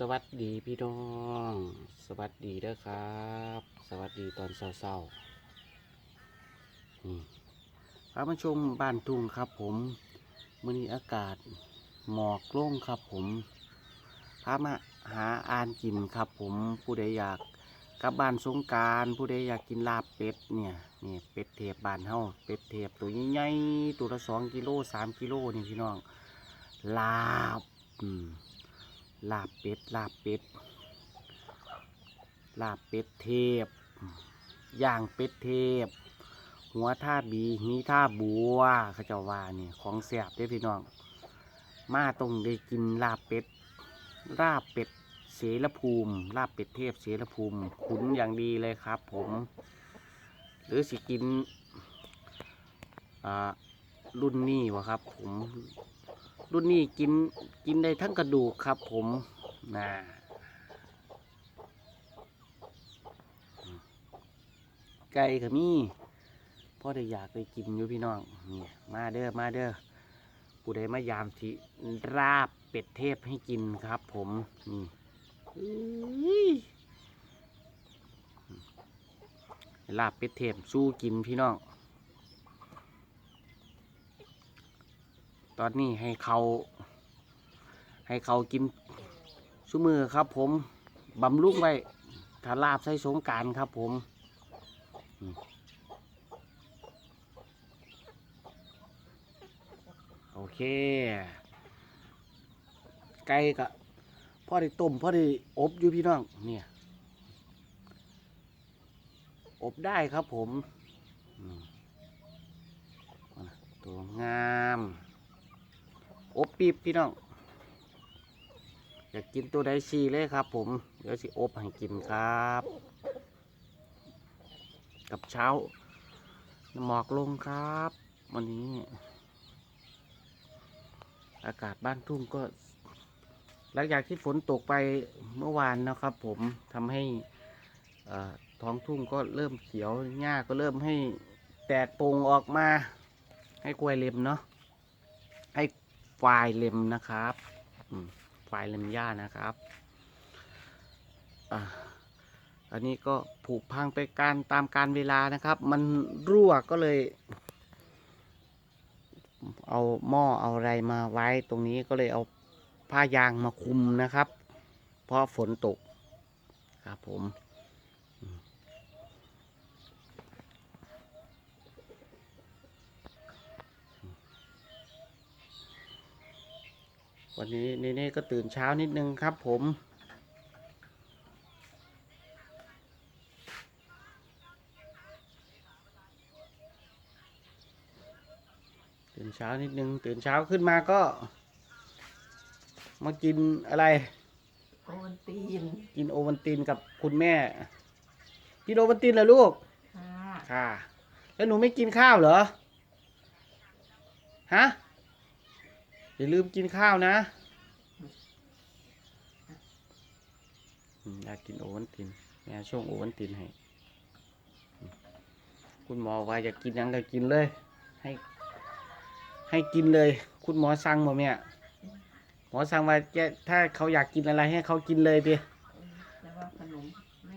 สวัสดีพี่น้อง สวัสดีเด้อครับ สวัสดีตอนเช้าๆนี่พามาชมบ้านทุ่งครับผมมื้อนี้อากาศหมอกล่งครับผมพามาหาอ่านกินครับผมผู้ใดอยากกลับบ้านสงการผู้ใดอยากกินลาบเป็ดเนี่ยนี่เป็ดเทปบ้านเฮาเป็ดเทปตัวใหญ่ๆตัวละสองกิโลสามกิโลนี่พี่น้องลาบอืม ลาบเป็ด ลาบเป็ด ลาบเป็ดเทพ ย่างเป็ดเทพ หัวท่าบีมีท่าบัวเขาจ้าว่านี่ของแสบเด้พี่น้อง มาตรงได้กินลาบเป็ด ลาบเป็ดเสรภูมิ ลาบเป็ดเทพเสรภูมิ ขุนอย่างดีเลยครับผม หรือสิกินรุ่นนี้วะครับ ผม รุ่นนี้กินกินได้ทั้งกระดูกครับผมนะไก่ก็มีพ่อได้อยากไปกินอยู่พี่น้องนี่มาเด้อมาเด้อผู้ใดมายามที่ราบเป็ดเทพให้กินครับ ผมนี่ลาบเป็ดเทพสู้กินพี่น้อง ตอนนี้ให้เขาให้เขากินสุมือครับผมบำรุงไว้ถ้าลาบใส่สงการครับผมโอเค ไก่ก็พ่อได้ต้มพ่อได้อบอยู่พี่น้องเนี่ย อบได้ครับผมตัวงาม อบปีบพี่น้องอยากกินตัวใดซีเลยครับ ผม เดี๋ยวสิอบให้กินครับ กับเช้าหมอกลงครับ วันนี้ อากาศบ้านทุ่งก็ หลังจากที่ฝนตกไปเมื่อวานนะครับ ผมทำให้ท้องทุ่งก็เริ่มเขียวหญ้าก็เริ่มให้แตกโปงออกมา ให้กล้วยเล็มเนาะให้ ไฟเล็มนะครับไฟเล็มหญ้านะครับอะอันนี้ก็ผุพังไปการตามการเวลานะครับ มันรั่วก็เลย เอาหม้อเอาอะไรมาไว้ตรงนี้ก็เลยเอาผ้ายางมาคุมนะครับ เพราะฝนตกครับผม วันนี้เนเน่ก็ตื่นเช้านิดนึงครับผมตื่นเช้านิดนึงตื่นเช้าขึ้นมาก็ มากินอะไร โอวันตีนกินโอวัลตินกับคุณแม่ กินโอวัลตินเหรอลูกค่ะ ค่ะ แล้วหนูไม่กินข้าวเหรอฮะ อย่าลืมกินข้าวนะอืมอยากกินโอวัลตินแม่ช่วงโอวัลตินให้อืมคุณหมอว่าอยากกินหยังก็กินเลย ให้ ให้กินเลย คุณหมอสั่งบ่แม่หมอสั่งว่าแกถ้าเขาอยากกินอะไรให้เขากินเลยดิแล้วว่าขนมไม่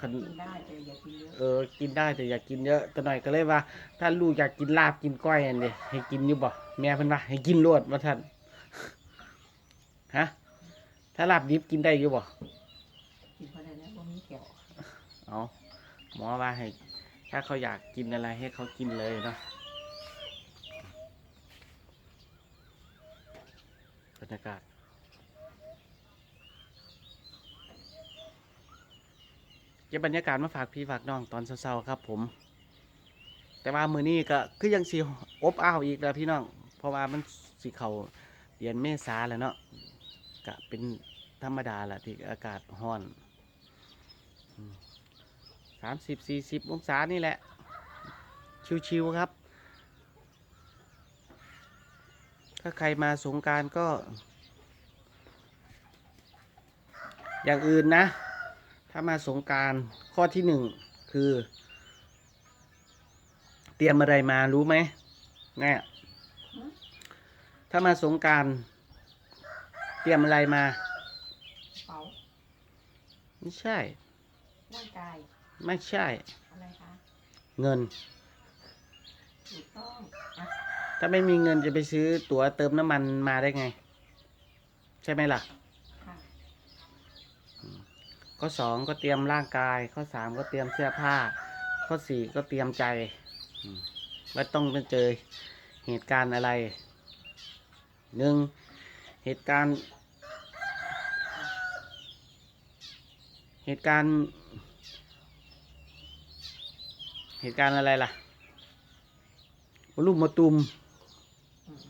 ขนกินได้แต่อย่ากินเยอะเออ กินได้แต่อยากกินเยอะแต่หน่อยก็เลยว่า ถ้าลูกอยากกินลาบกินก้อยอันนี้ให้กินอยู่บ่ แม่เพิ่นว่าให้กินรวดว่าท่านฮะถ้าลาบดิบกินได้อยู่บ่กินเพราะอะไรนะว่ามีแก้วเอาหมอว่าให้ ถ้าเขาอยากกินอะไรให้เขากินเลยเนาะบรรยากาศเก็บบรรยากาศมาฝากพี่ฝากน้องตอนเช้าๆครับผม แต่ว่ามือนี้ก็คือยังสีอบอ้าวอีกแล้วพี่น้องเพ ราะว่ามันสีเขาเดือนเมษาแล้วเนาะก็เป็นธรรมดาแหละที่อากาศร้อนสามสิบสี่สิบองศานี่แหละ ชิวๆครับ ถ้าใครมาสงการก็ อย่างอื่นนะ ถ้ามาสงการข้อที่หนึ่งคือ เตรียมอะไรมารู้ไหมแน่ ถ้ามาสงกรารเตรียมอะไรมา เป๋าไม่ใช่ ร่างกาย ไม่ใช่ อะไรคะเงิน ถูกต้องอะถ้าไม่มีเงินจะไปซื้อตั๋วเติมน้ำมันมาได้ไง ใช่ไหมล่ะ ค่ะ ข้อสองก็เตรียมร่างกาย ข้อสามก็เตรียมเสื้อผ้า ข้อสี่ก็เตรียมใจอืมว่าต้องไปเจอเหตุการณ์อะไร หนึ่งเหตุการณ์ เหตุการณ์ เหตุการณ์อะไรล่ะวลูกมาตุมอืม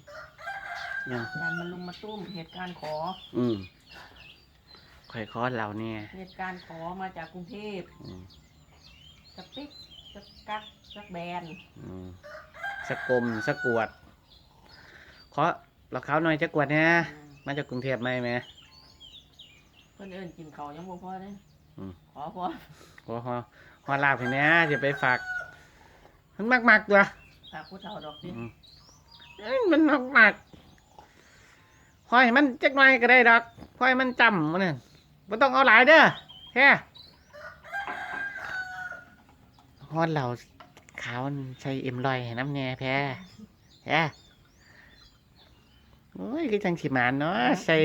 เนี่ยการมาลุมมาตุ้มเหตุการณ์ขอ อืมข่อยคอดเราเนี่ยเหตุการณ์ขอมาจากกรุงเทพอืมสปิ๊กสกักสักแบนอืมสกกลมสกกวดขอ เราเขาหน่อยจะกวดเนี่ยอืมมาจากกรุงเทพไหมแม่ เพื่อนเอิญกินเขาวยังบ่พอเลยอืม ขอพอขอฮอฮอลาบเห็นเนี่ยจะไปฝาก มันมากมากๆตัวฝากผู้เฒ่าดอกสิอืมเอ้ยมันมากมากๆคอยมันจักหน่อยก็ได้ดอกคอยมันจำมันเนี่ยไม่ต้องเอาหลายเด้อแค่ฮอดเราขาวใช้เอ็มลอยให้น้ำแน่แพ้แพ้ โอ้ยคือจังสิหมานเนาะใส่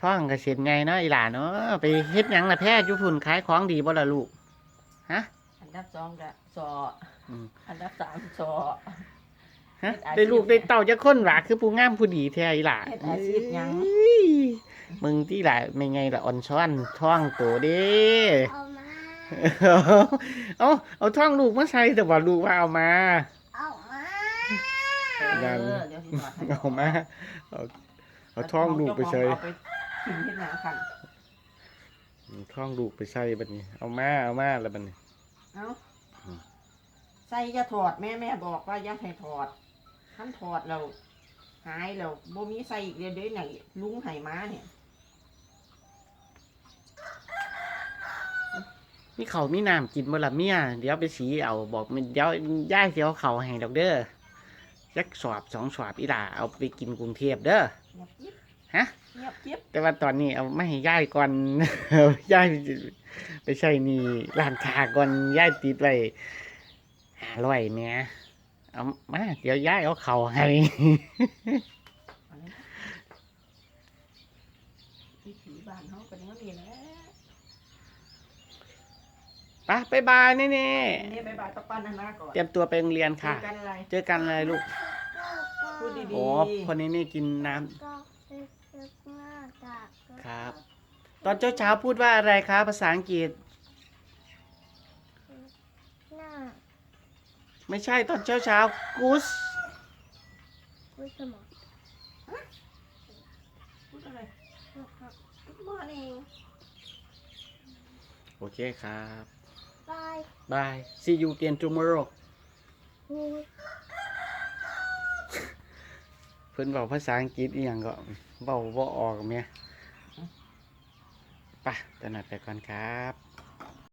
ท่องกระเสียนไงเนาะอีหล่าเนาะไปเฮ็ดหยังล่ะแพ้จุพุ่นขายของดีบ่ล่ะลูกฮะ อันดับสองกะสออืมอันดับสามสอ ฮะเฮ็ดอาชีพได้ลูกได้เต่าจะค้นหว่าคือผู้งามผู้ดีแท้อีหล่ะเฮ็ดอาชีพหยัง เอ้ยมึงที่หล่ะไม่ไงล่ะอ่อนช้อนท่องโตเด้ เอามาเอาเอาท่องลูกมาใส่แต่ว่าลูกว่าเอามาเอามาเอ ยังอเดี๋ยวสิถอดให้เอามาเอาเอาท่องลูกไปใส่เอาไปกินที่หนาขันท่องลูกไปใส่บัดนี้ เอามาเอามาแล้วบัดนี้ เอ้าอืมใส่อย่าถอดแม่แม่บอกว่าอย่าให้ถอดท่านถอดเราหายเราบ่มีใส่อีกเดี๋ยวเดี๋ยวไหนลุงไห้มาเนี่ยมีเขาวมีน้ำกินบ่ล่ะเมียเดี๋ยวไปสีเอาบอกมันเดี๋ยวย่ายสิเอาเขาวให้ดอกเด้อ จักสอบสองสอบอีหล่าเอาไปกินกรุงเทพเด้อเงียบจิ๊บฮะเงียบจิ๊บแต่ว่าตอนนี้เอาไม่ให้ย่ายก่อนเอาย่ายไปใช่นี่ร้านค้าก่อนย่ายติดไว้หาร้อยแหม่เอามาเดี๋ยวย่ายเอาเขาวให้อันนี้วิถีบ้านเขาก็ยังมีแหละ ไปไปบายนี่นี่นี่บายบายตะปันนานาก่อนเตรียมตัวไปโรงเรียนเจค่ะอกันอะไรเจอกันเลยลูกพูดดีโอ้คนนี้นี่กินน้ำก็เป็นเล็กมากอะก็ครับ ตอนเช้าเช้าๆพูดว่าอะไรคะภาษาอังกฤษหน้าไม่ใช่ตอนเช้าเช้าๆ goose พูดสมองพูดอะไร Good morning โอเคครับ บาย bye see you again tomorrow พูดเพิ่นบอกภาษาอังกฤษอีหยังก็เบาบ่ออกเมียไปตอนนัดไปก่อนครับ